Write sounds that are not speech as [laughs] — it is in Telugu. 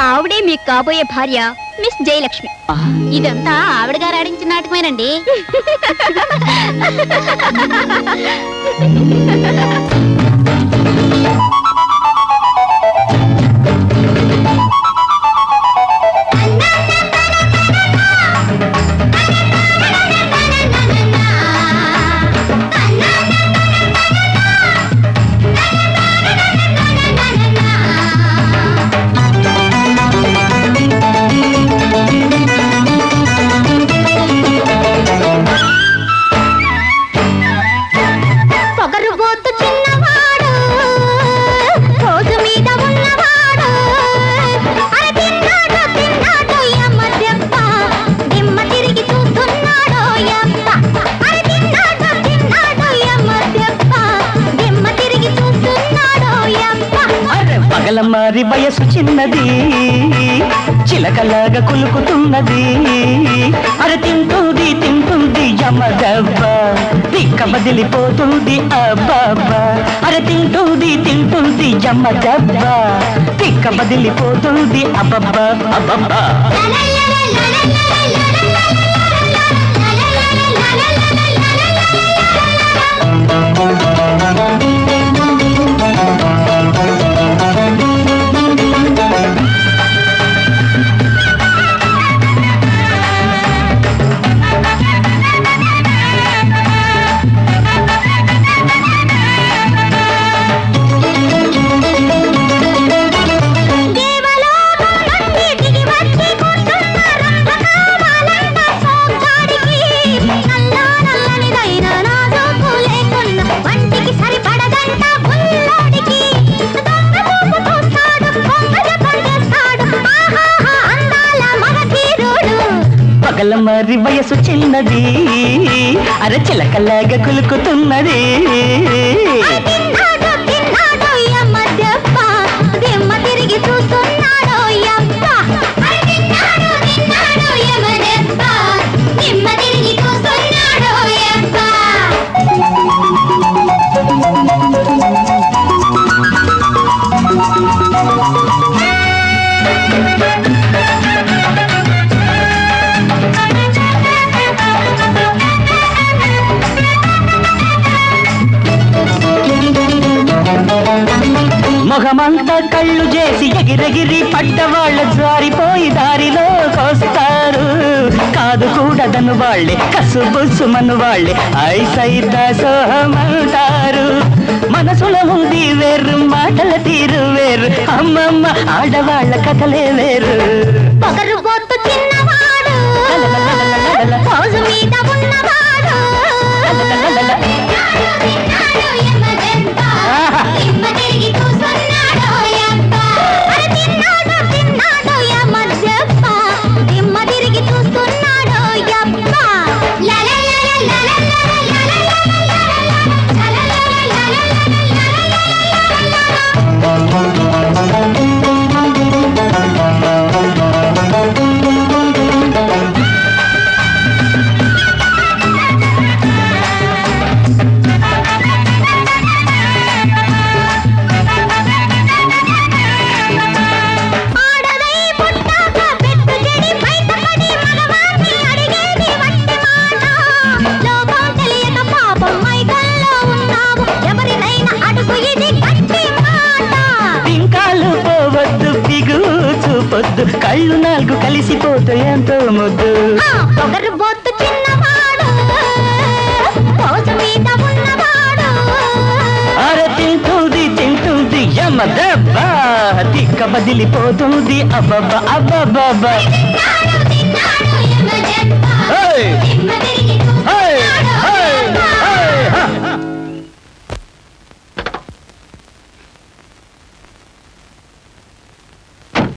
ఆవిడే మీకు కాబోయే భార్య మిస్ జయలక్ష్మి. ఇదంతా ఆవిడ గారు ఆడించిన నాటకమేనండి. [laughs] పగల మారి వయసు చిన్నది చిలకలాగా కులుకుతున్నది అరే తింటుంది తింటుంది యమదవ్వ తిక్క వదిలిపోతుంది అబ్బాబ్బా అరే తింటుంది తింటుంది యమదవ్వ తిక్క వదిలిపోతుంది అబ్బబ్బా అబ్బబ్బా పగల వయసు చిన్నది. అరే చిలకలాగా కులుకుతున్నది. తిరిగి చూస్తున్నాడు మొహమంతా కళ్ళు చేసి ఎగిరెగిరి పడ్డవాళ్ళ జారిపోయి దారిలోకొస్తారు కాదు కూడదను వాళ్ళే కసుబుసుమను వాళ్ళే ఐసైత సోహమంటారు. మనసులో ఉంది వేరు మాటల తీరు వేరు అమ్మమ్మ ఆడవాళ్ళ కథలే వేరు. పొగరు బొత్తు చిన్నవాడు మీద ఉన్నవాడు. చూపొద్దు కళ్ళు నాలుగు కలిసిపోతే ఎంతో ముద్దు. పొగరు బొత్తు చిన్నవాడు. అరే తింటుంది తింటుంది యమ దెబ్బ. తిక్క బదిలిపోతుంది అబ్బబ్బ అబ్బబ్బబ్బ తిన్నాడు